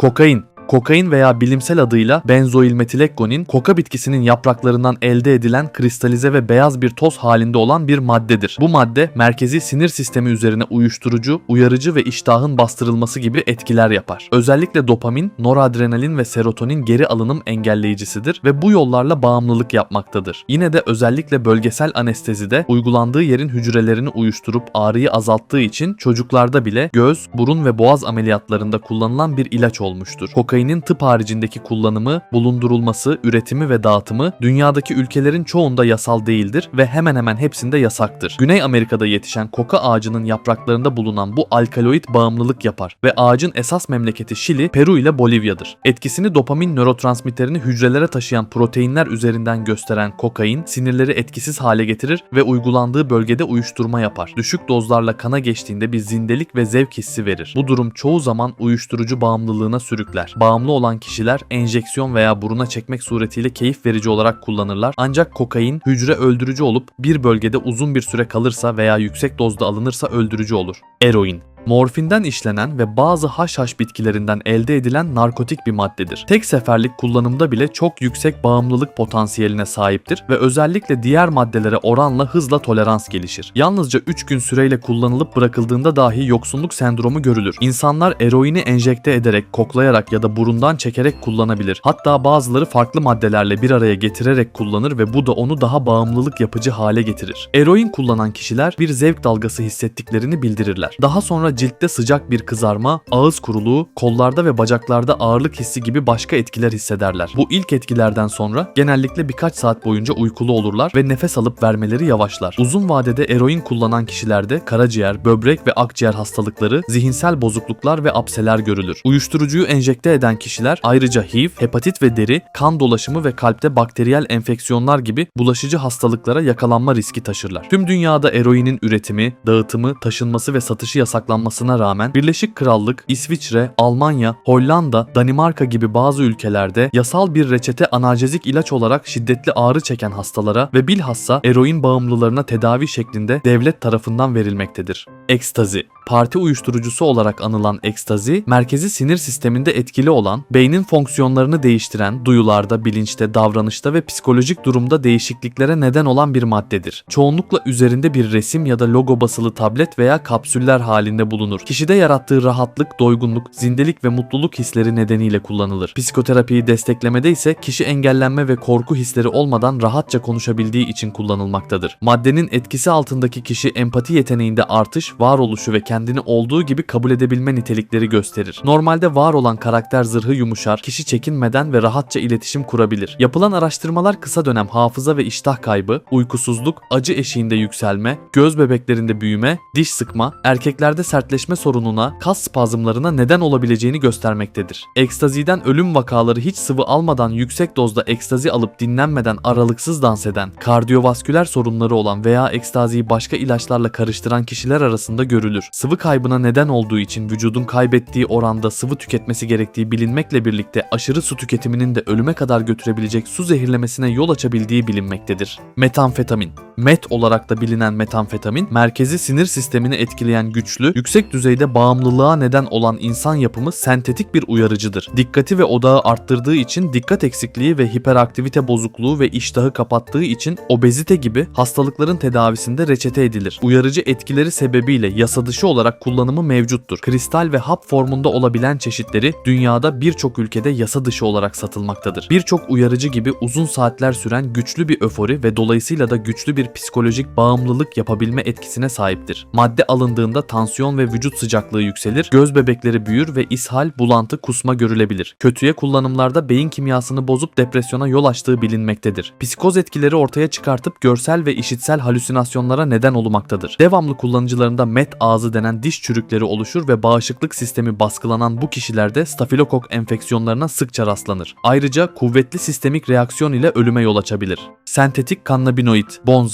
Kokain Kokain veya bilimsel adıyla benzoilmetilekgonin, koka bitkisinin yapraklarından elde edilen kristalize ve beyaz bir toz halinde olan bir maddedir. Bu madde merkezi sinir sistemi üzerine uyuşturucu, uyarıcı ve iştahın bastırılması gibi etkiler yapar. Özellikle dopamin, noradrenalin ve serotonin geri alınım engelleyicisidir ve bu yollarla bağımlılık yapmaktadır. Yine de özellikle bölgesel anestezide uygulandığı yerin hücrelerini uyuşturup ağrıyı azalttığı için çocuklarda bile göz, burun ve boğaz ameliyatlarında kullanılan bir ilaç olmuştur. Kokainin tıp haricindeki kullanımı, bulundurulması, üretimi ve dağıtımı dünyadaki ülkelerin çoğunda yasal değildir ve hemen hemen hepsinde yasaktır. Güney Amerika'da yetişen koka ağacının yapraklarında bulunan bu alkaloid bağımlılık yapar ve ağacın esas memleketi Şili, Peru ile Bolivya'dır. Etkisini dopamin nörotransmitterini hücrelere taşıyan proteinler üzerinden gösteren kokain sinirleri etkisiz hale getirir ve uygulandığı bölgede uyuşturma yapar. Düşük dozlarla kana geçtiğinde bir zindelik ve zevk hissi verir. Bu durum çoğu zaman uyuşturucu bağımlılığına sürükler. Bağımlı olan kişiler enjeksiyon veya buruna çekmek suretiyle keyif verici olarak kullanırlar. Ancak kokain hücre öldürücü olup bir bölgede uzun bir süre kalırsa veya yüksek dozda alınırsa öldürücü olur. Eroin Morfinden işlenen ve bazı haşhaş bitkilerinden elde edilen narkotik bir maddedir. Tek seferlik kullanımda bile çok yüksek bağımlılık potansiyeline sahiptir ve özellikle diğer maddelere oranla hızla tolerans gelişir. Yalnızca 3 gün süreyle kullanılıp bırakıldığında dahi yoksunluk sendromu görülür. İnsanlar eroini enjekte ederek, koklayarak ya da burundan çekerek kullanabilir. Hatta bazıları farklı maddelerle bir araya getirerek kullanır ve bu da onu daha bağımlılık yapıcı hale getirir. Eroin kullanan kişiler bir zevk dalgası hissettiklerini bildirirler. Daha sonra ciltte sıcak bir kızarma, ağız kuruluğu, kollarda ve bacaklarda ağırlık hissi gibi başka etkiler hissederler. Bu ilk etkilerden sonra genellikle birkaç saat boyunca uykulu olurlar ve nefes alıp vermeleri yavaşlar. Uzun vadede eroin kullanan kişilerde karaciğer, böbrek ve akciğer hastalıkları, zihinsel bozukluklar ve apseler görülür. Uyuşturucuyu enjekte eden kişiler ayrıca HIV, hepatit ve deri, kan dolaşımı ve kalpte bakteriyel enfeksiyonlar gibi bulaşıcı hastalıklara yakalanma riski taşırlar. Tüm dünyada eroinin üretimi, dağıtımı, taşınması ve satışı yasaklanması olmasına rağmen Birleşik Krallık, İsviçre, Almanya, Hollanda, Danimarka gibi bazı ülkelerde yasal bir reçete analjezik ilaç olarak şiddetli ağrı çeken hastalara ve bilhassa eroin bağımlılarına tedavi şeklinde devlet tarafından verilmektedir. Ekstazi Parti uyuşturucusu olarak anılan ekstazi, merkezi sinir sisteminde etkili olan, beynin fonksiyonlarını değiştiren, duyularda, bilinçte, davranışta ve psikolojik durumda değişikliklere neden olan bir maddedir. Çoğunlukla üzerinde bir resim ya da logo basılı tablet veya kapsüller halinde bulunur. Kişide yarattığı rahatlık, doygunluk, zindelik ve mutluluk hisleri nedeniyle kullanılır. Psikoterapiyi desteklemede ise kişi engellenme ve korku hisleri olmadan rahatça konuşabildiği için kullanılmaktadır. Maddenin etkisi altındaki kişi empati yeteneğinde artış, varoluşu ve kendini olduğu gibi kabul edebilme nitelikleri gösterir. Normalde var olan karakter zırhı yumuşar, kişi çekinmeden ve rahatça iletişim kurabilir. Yapılan araştırmalar kısa dönem hafıza ve iştah kaybı, uykusuzluk, acı eşiğinde yükselme, göz bebeklerinde büyüme, diş sıkma, erkeklerde sertleşme sorununa, kas spazmlarına neden olabileceğini göstermektedir. Ekstaziden ölüm vakaları hiç sıvı almadan yüksek dozda ekstazi alıp dinlenmeden aralıksız dans eden, kardiyovasküler sorunları olan veya ekstaziyi başka ilaçlarla karıştıran kişiler arasında görülür. Sıvı kaybına neden olduğu için vücudun kaybettiği oranda sıvı tüketmesi gerektiği bilinmekle birlikte aşırı su tüketiminin de ölüme kadar götürebilecek su zehirlemesine yol açabildiği bilinmektedir. Metamfetamin MET olarak da bilinen metamfetamin, merkezi sinir sistemini etkileyen güçlü, yüksek düzeyde bağımlılığa neden olan insan yapımı sentetik bir uyarıcıdır. Dikkati ve odağı arttırdığı için dikkat eksikliği ve hiperaktivite bozukluğu ve iştahı kapattığı için obezite gibi hastalıkların tedavisinde reçete edilir. Uyarıcı etkileri sebebiyle yasa dışı olarak kullanımı mevcuttur. Kristal ve hap formunda olabilen çeşitleri dünyada birçok ülkede yasa dışı olarak satılmaktadır. Birçok uyarıcı gibi uzun saatler süren güçlü bir öfori ve dolayısıyla da güçlü bir psikolojik bağımlılık yapabilme etkisine sahiptir. Madde alındığında tansiyon ve vücut sıcaklığı yükselir, göz bebekleri büyür ve ishal, bulantı, kusma görülebilir. Kötüye kullanımlarda beyin kimyasını bozup depresyona yol açtığı bilinmektedir. Psikoz etkileri ortaya çıkartıp görsel ve işitsel halüsinasyonlara neden olmaktadır. Devamlı kullanıcılarında met ağzı denen diş çürükleri oluşur ve bağışıklık sistemi baskılanan bu kişilerde stafilokok enfeksiyonlarına sıkça rastlanır. Ayrıca kuvvetli sistemik reaksiyon ile ölüme yol açabilir. Sentetik kannabinoid,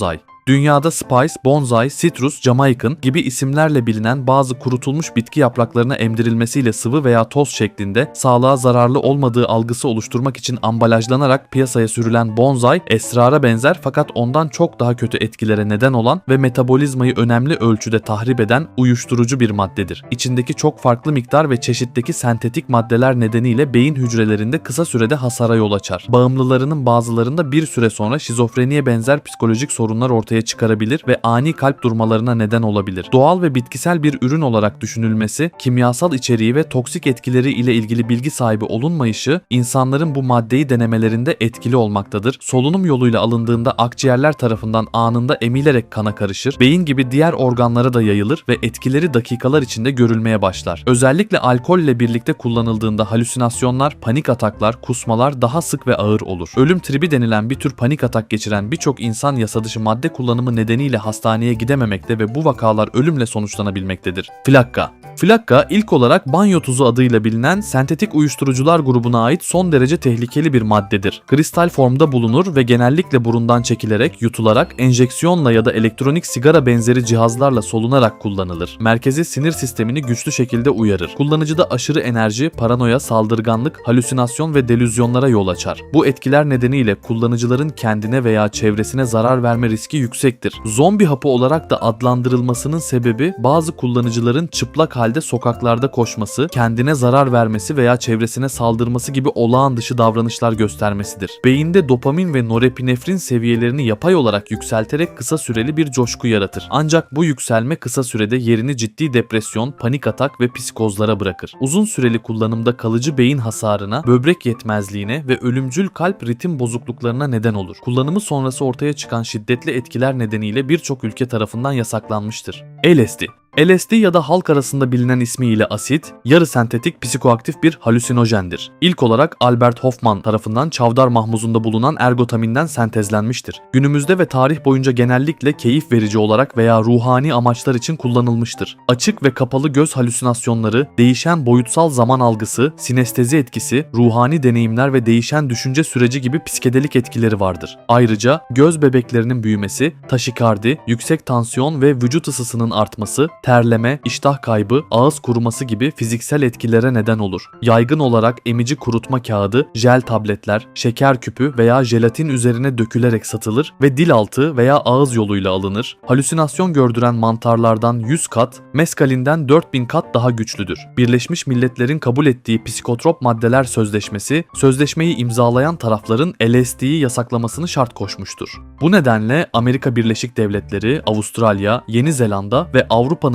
bonsai Dünyada Spice, Bonsai, Citrus, Jamaican gibi isimlerle bilinen bazı kurutulmuş bitki yapraklarına emdirilmesiyle sıvı veya toz şeklinde sağlığa zararlı olmadığı algısı oluşturmak için ambalajlanarak piyasaya sürülen bonsai esrara benzer fakat ondan çok daha kötü etkilere neden olan ve metabolizmayı önemli ölçüde tahrip eden uyuşturucu bir maddedir. İçindeki çok farklı miktar ve çeşitteki sentetik maddeler nedeniyle beyin hücrelerinde kısa sürede hasara yol açar. Bağımlılarının bazılarında bir süre sonra şizofreniye benzer psikolojik sorunlar ortaya çıkarabilir ve ani kalp durmalarına neden olabilir. Doğal ve bitkisel bir ürün olarak düşünülmesi, kimyasal içeriği ve toksik etkileri ile ilgili bilgi sahibi olunmayışı insanların bu maddeyi denemelerinde etkili olmaktadır. Solunum yoluyla alındığında akciğerler tarafından anında emilerek kana karışır, beyin gibi diğer organlara da yayılır ve etkileri dakikalar içinde görülmeye başlar. Özellikle alkolle birlikte kullanıldığında halüsinasyonlar, panik ataklar, kusmalar daha sık ve ağır olur. Ölüm tribi denilen bir tür panik atak geçiren birçok insan yasa dışı madde kullanımı nedeniyle hastaneye gidememekte ve bu vakalar ölümle sonuçlanabilmektedir. Flakka Flakka ilk olarak banyo tuzu adıyla bilinen sentetik uyuşturucular grubuna ait son derece tehlikeli bir maddedir. Kristal formda bulunur ve genellikle burundan çekilerek, yutularak, enjeksiyonla ya da elektronik sigara benzeri cihazlarla solunarak kullanılır. Merkezi sinir sistemini güçlü şekilde uyarır. Kullanıcıda aşırı enerji, paranoya, saldırganlık, halüsinasyon ve delüzyonlara yol açar. Bu etkiler nedeniyle kullanıcıların kendine veya çevresine zarar verme riski yüksektir. Zombi hapı olarak da adlandırılmasının sebebi bazı kullanıcıların çıplak halde sokaklarda koşması, kendine zarar vermesi veya çevresine saldırması gibi olağan dışı davranışlar göstermesidir. Beyinde dopamin ve norepinefrin seviyelerini yapay olarak yükselterek kısa süreli bir coşku yaratır. Ancak bu yükselme kısa sürede yerini ciddi depresyon, panik atak ve psikozlara bırakır. Uzun süreli kullanımda kalıcı beyin hasarına, böbrek yetmezliğine ve ölümcül kalp ritim bozukluklarına neden olur. Kullanımı sonrası ortaya çıkan şiddetli etkiler nedeniyle birçok ülke tarafından yasaklanmıştır. LSD LSD ya da halk arasında bilinen ismiyle asit, yarı sentetik psikoaktif bir halüsinojendir. İlk olarak Albert Hoffman tarafından çavdar mahmuzunda bulunan ergotaminden sentezlenmiştir. Günümüzde ve tarih boyunca genellikle keyif verici olarak veya ruhani amaçlar için kullanılmıştır. Açık ve kapalı göz halüsinasyonları, değişen boyutsal zaman algısı, sinestezi etkisi, ruhani deneyimler ve değişen düşünce süreci gibi psikedelik etkileri vardır. Ayrıca göz bebeklerinin büyümesi, taşikardi, yüksek tansiyon ve vücut ısısının artması, terleme, iştah kaybı, ağız kuruması gibi fiziksel etkilere neden olur. Yaygın olarak emici kurutma kağıdı, jel tabletler, şeker küpü veya jelatin üzerine dökülerek satılır ve dil altı veya ağız yoluyla alınır. Halüsinasyon gördüren mantarlardan 100 kat, meskalinden 4000 kat daha güçlüdür. Birleşmiş Milletler'in kabul ettiği psikotrop maddeler sözleşmesi, sözleşmeyi imzalayan tarafların LSD'yi yasaklamasını şart koşmuştur. Bu nedenle Amerika Birleşik Devletleri, Avustralya, Yeni Zelanda ve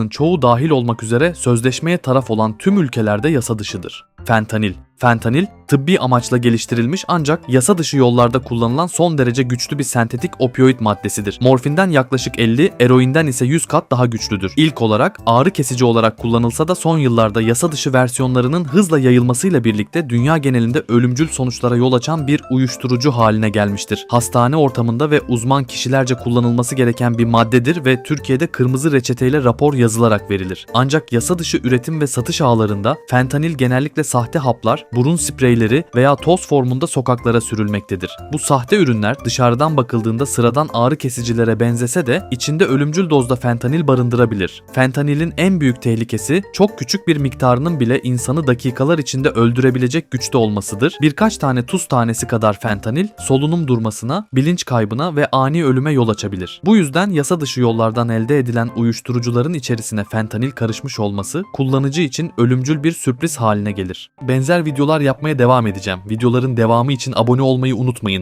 Avrupa'nın çoğu dahil olmak üzere sözleşmeye taraf olan tüm ülkelerde yasa dışıdır. Fentanil Fentanil, tıbbi amaçla geliştirilmiş ancak yasa dışı yollarda kullanılan son derece güçlü bir sentetik opioid maddesidir. Morfinden yaklaşık 50, eroinden ise 100 kat daha güçlüdür. İlk olarak ağrı kesici olarak kullanılsa da son yıllarda yasa dışı versiyonlarının hızla yayılmasıyla birlikte dünya genelinde ölümcül sonuçlara yol açan bir uyuşturucu haline gelmiştir. Hastane ortamında ve uzman kişilerce kullanılması gereken bir maddedir ve Türkiye'de kırmızı reçeteyle rapor yazılarak verilir. Ancak yasa dışı üretim ve satış ağlarında fentanil genellikle sahte haplar, burun spreyleri veya toz formunda sokaklara sürülmektedir. Bu sahte ürünler dışarıdan bakıldığında sıradan ağrı kesicilere benzese de içinde ölümcül dozda fentanil barındırabilir. Fentanilin en büyük tehlikesi çok küçük bir miktarının bile insanı dakikalar içinde öldürebilecek güçte olmasıdır. Birkaç tane tuz tanesi kadar fentanil solunum durmasına, bilinç kaybına ve ani ölüme yol açabilir. Bu yüzden yasa dışı yollardan elde edilen uyuşturucuların içerisine fentanil karışmış olması kullanıcı için ölümcül bir sürpriz haline gelir. Benzer videolar yapmaya devam edeceğim. Videoların devamı için abone olmayı unutmayın.